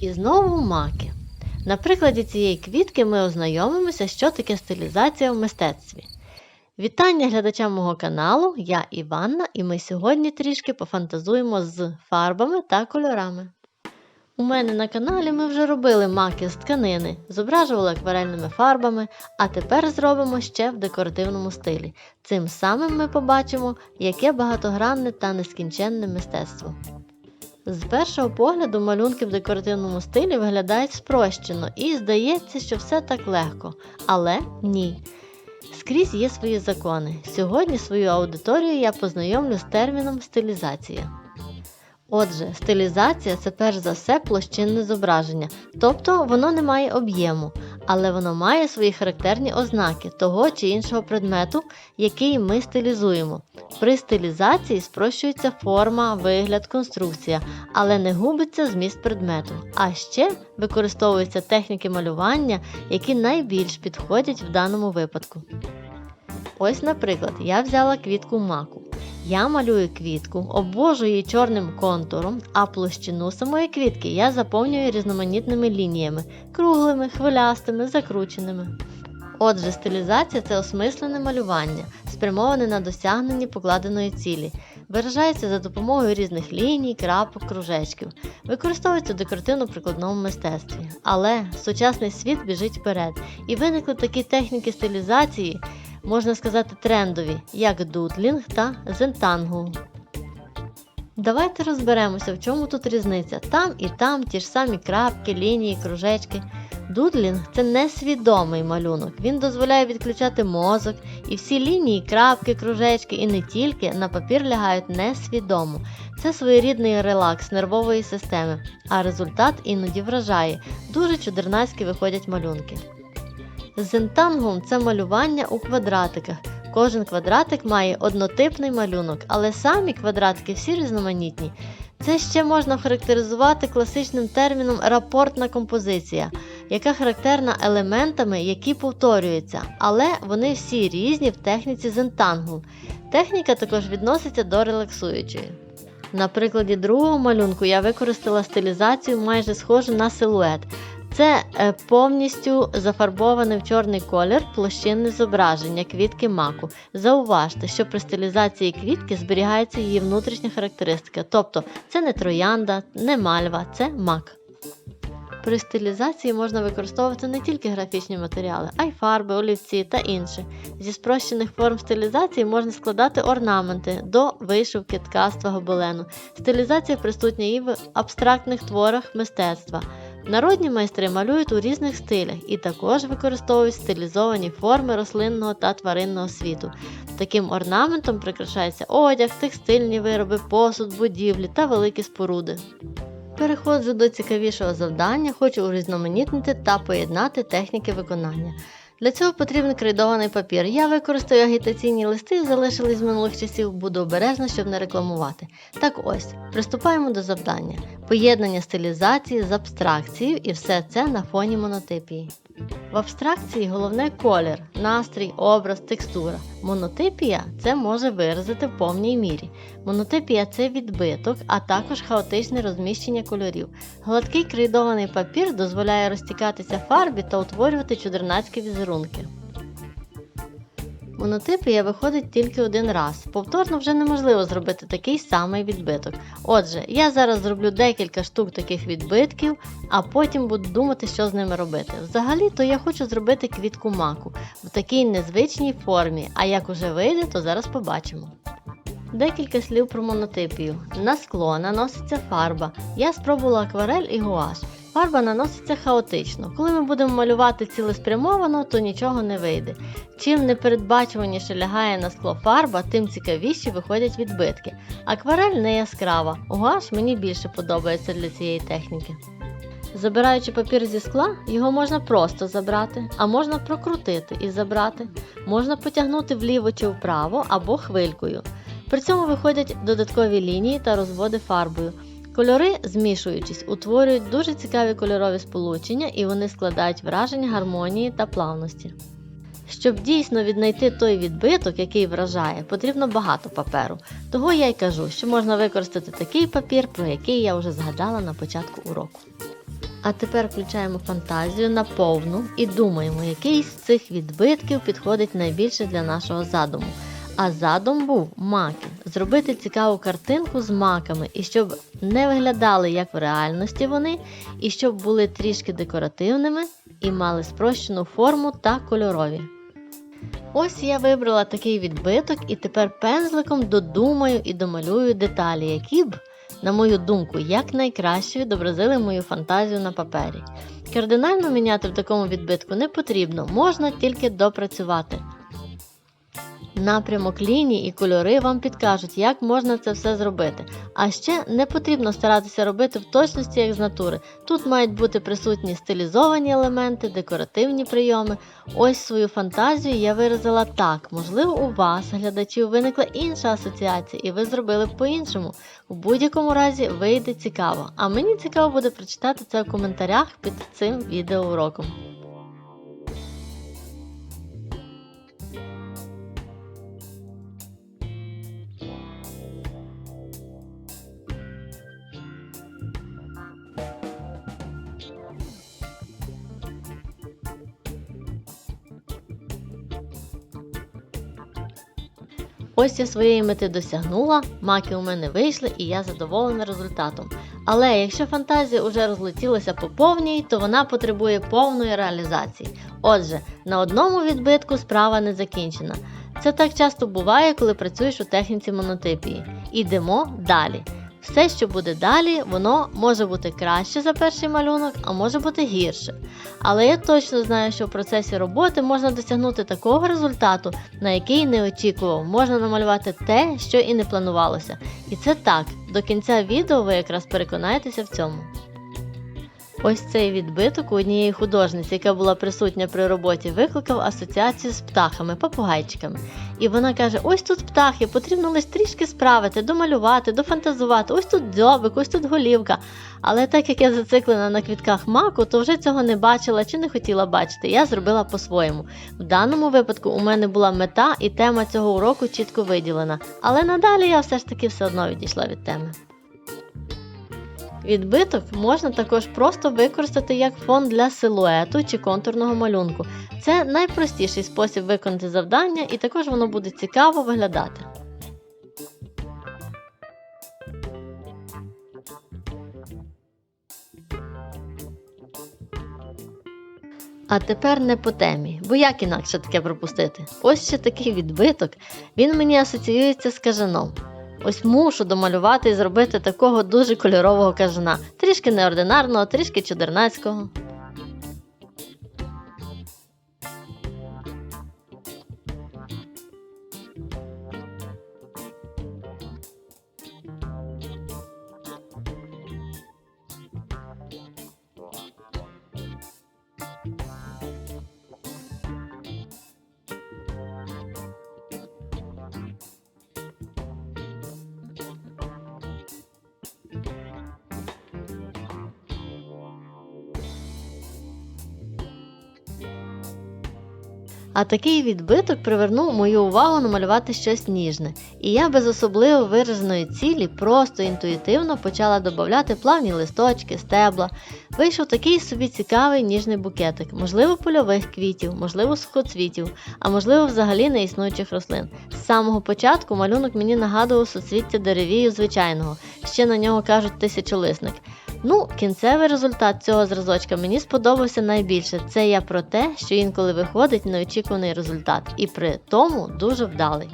І знову маки. На прикладі цієї квітки ми ознайомимося, що таке стилізація в мистецтві. Вітання глядачам мого каналу, я Іванна, і ми сьогодні трішки пофантазуємо з фарбами та кольорами. У мене на каналі ми вже робили маки з тканини, зображували акварельними фарбами, а тепер зробимо ще в декоративному стилі. Цим самим ми побачимо, яке багатогранне та нескінченне мистецтво. З першого погляду малюнки в декоративному стилі виглядають спрощено і здається, що все так легко. Але ні. Скрізь є свої закони. Сьогодні свою аудиторію я познайомлю з терміном стилізація. Отже, стилізація це перш за все площинне зображення, тобто воно не має об'єму, але воно має свої характерні ознаки того чи іншого предмету, який ми стилізуємо. При стилізації спрощується форма, вигляд, конструкція, але не губиться зміст предмету. А ще використовуються техніки малювання, які найбільш підходять в даному випадку. Ось, наприклад, я взяла квітку маку. Я малюю квітку, обвожу її чорним контуром, а площину самої квітки я заповнюю різноманітними лініями круглими, хвилястими, закрученими. Отже, стилізація це осмислене малювання, спрямоване на досягнення покладеної цілі, виражається за допомогою різних ліній, крапок, кружечків, використовується декоративно-прикладному мистецтві. Але сучасний світ біжить вперед, і виникли такі техніки стилізації, можна сказати, трендові, як дудлінг та зентангу. Давайте розберемося, в чому тут різниця. Там і там ті ж самі крапки, лінії, кружечки. Дудлінг це несвідомий малюнок. Він дозволяє відключати мозок, і всі лінії, крапки, кружечки і не тільки на папір лягають несвідомо. Це своєрідний релакс нервової системи, а результат іноді вражає. Дуже чудернацькі виходять малюнки. Зентангум це малювання у квадратиках. Кожен квадратик має однотипний малюнок, але самі квадратики всі різноманітні. Це ще можна характеризувати класичним терміном рапортна композиція, яка характерна елементами, які повторюються, але вони всі різні в техніці зентангу. Техніка також відноситься до релаксуючої. На прикладі другого малюнку я використала стилізацію майже схожу на силует. Це е, повністю зафарбоване в чорний колір площинне зображення квітки маку. Зауважте, що при стилізації квітки зберігається її внутрішня характеристика, тобто це не троянда, не мальва, це мак. При стилізації можна використовувати не тільки графічні матеріали, а й фарби, олівці та інше. Зі спрощених форм стилізації можна складати орнаменти до вишивки, ткацтва, гобелену. Стилізація присутня і в абстрактних творах мистецтва. Народні майстри малюють у різних стилях і також використовують стилізовані форми рослинного та тваринного світу. Таким орнаментом прикрашається одяг, текстильні вироби, посуд, будівлі та великі споруди. Переходжу до цікавішого завдання, хочу урізноманітнити та поєднати техніки виконання. Для цього потрібен крейдований папір. Я використаю агітаційні листи, залишились з минулих часів, буду обережна, щоб не рекламувати. Так ось, приступаємо до завдання: поєднання стилізації з абстракцією і все це на фоні монотипії. В абстракції головне колір, настрій, образ, текстура. Монотипія це може виразити в повній мірі. Монотипія це відбиток, а також хаотичне розміщення кольорів. Гладкий крейдований папір дозволяє розтікатися фарбі та утворювати чудернацькі візерунки. Монотипія виходить тільки один раз. Повторно вже неможливо зробити такий самий відбиток. Отже, я зараз зроблю декілька штук таких відбитків, а потім буду думати, що з ними робити. Взагалі-то я хочу зробити квітку маку в такій незвичній формі, а як уже вийде, то зараз побачимо. Декілька слів про монотипію. На скло наноситься фарба. Я спробувала акварель і гуаш. Фарба наноситься хаотично. Коли ми будемо малювати цілеспрямовано, то нічого не вийде. Чим непередбачуваніше лягає на скло фарба, тим цікавіші виходять відбитки. Акварель не яскрава, гуаш мені більше подобається для цієї техніки. Забираючи папір зі скла, його можна просто забрати, а можна прокрутити і забрати, можна потягнути вліво чи вправо або хвилькою. При цьому виходять додаткові лінії та розводи фарбою. Кольори, змішуючись, утворюють дуже цікаві кольорові сполучення і вони складають враження гармонії та плавності. Щоб дійсно віднайти той відбиток, який вражає, потрібно багато паперу. Того я й кажу, що можна використати такий папір, про який я вже згадала на початку уроку. А тепер включаємо фантазію на повну і думаємо, який з цих відбитків підходить найбільше для нашого задуму. А задум був маки зробити цікаву картинку з маками, і щоб не виглядали як в реальності вони, і щоб були трішки декоративними і мали спрощену форму та кольорові. Ось я вибрала такий відбиток і тепер пензликом додумаю і домалюю деталі, які б, на мою думку, якнайкраще відобразили мою фантазію на папері. Кардинально міняти в такому відбитку не потрібно, можна тільки допрацювати. Напрямок ліній і кольори вам підкажуть, як можна це все зробити. А ще не потрібно старатися робити в точності, як з натури. Тут мають бути присутні стилізовані елементи, декоративні прийоми. Ось свою фантазію я виразила так. Можливо, у вас, глядачів, виникла інша асоціація, і ви зробили б по-іншому. У будь-якому разі вийде цікаво. А мені цікаво буде прочитати це в коментарях під цим відеоуроком. Ось я своєї мети досягнула, маки у мене вийшли і я задоволена результатом. Але якщо фантазія вже розлетілася по повній, то вона потребує повної реалізації. Отже, на одному відбитку справа не закінчена. Це так часто буває, коли працюєш у техніці монотипії. Ідемо далі. Все, що буде далі, воно може бути краще за перший малюнок, а може бути гірше. Але я точно знаю, що в процесі роботи можна досягнути такого результату, на який не очікував. Можна намалювати те, що і не планувалося. І це так, до кінця відео ви якраз переконаєтеся в цьому. Ось цей відбиток у однієї художниці, яка була присутня при роботі, викликав асоціацію з птахами, попугайчиками. І вона каже: ось тут птахи, потрібно лише трішки справити, домалювати, дофантазувати, ось тут дзьобик, ось тут голівка. Але так як я зациклена на квітках маку, то вже цього не бачила чи не хотіла бачити. Я зробила по-своєму. В даному випадку у мене була мета і тема цього уроку чітко виділена. Але надалі я все ж таки все одно відійшла від теми. Відбиток можна також просто використати як фон для силуету чи контурного малюнку. Це найпростіший спосіб виконати завдання, і також воно буде цікаво виглядати. А тепер не по темі, бо як інакше таке пропустити? Ось ще такий відбиток, він мені асоціюється з кажаном. Ось мушу домалювати і зробити такого дуже кольорового кажана. Трішки неординарного, трішки чудернацького. А такий відбиток привернув мою увагу намалювати щось ніжне, і я без особливо вираженої цілі просто інтуїтивно почала додати плавні листочки, стебла. Вийшов такий собі цікавий ніжний букетик, можливо, польових квітів, можливо, сухоцвітів, а можливо, взагалі неіснуючих рослин. З самого початку малюнок мені нагадував суцвіття деревію звичайного, ще на нього кажуть тисячолисник. Ну, кінцевий результат цього зразочка мені сподобався найбільше. Це я про те, що інколи виходить неочікуваний результат, і при тому дуже вдалий.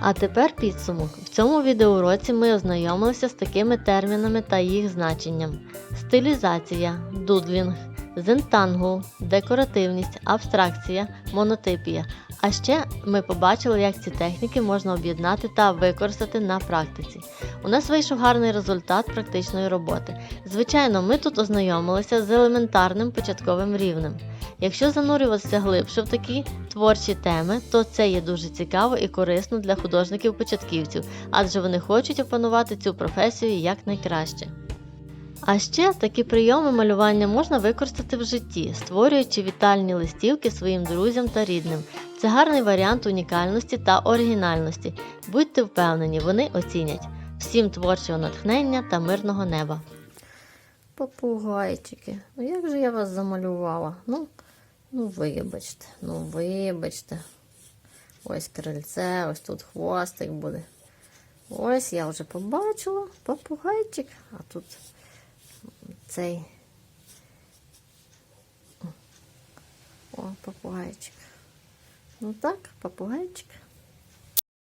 А тепер підсумок. В цьому відеоуроці ми ознайомилися з такими термінами та їх значенням: стилізація, дудлінг, зентангу, декоративність, абстракція, монотипія. А ще ми побачили, як ці техніки можна об'єднати та використати на практиці. У нас вийшов гарний результат практичної роботи. Звичайно, ми тут ознайомилися з елементарним початковим рівнем. Якщо занурюватися глибше в такі творчі теми, то це є дуже цікаво і корисно для художників-початківців, адже вони хочуть опанувати цю професію якнайкраще. А ще такі прийоми малювання можна використати в житті, створюючи вітальні листівки своїм друзям та рідним. Це гарний варіант унікальності та оригінальності. Будьте впевнені, вони оцінять. Всім творчого натхнення та мирного неба! попугайчики. Ну як же я вас замалювала? Ну, ну вибачте, ну вибачте. Ось крильце, ось тут хвостик буде. Ось я вже побачила попугайчик, а тут цей. О, попугайчик. Ну так, попугайчик.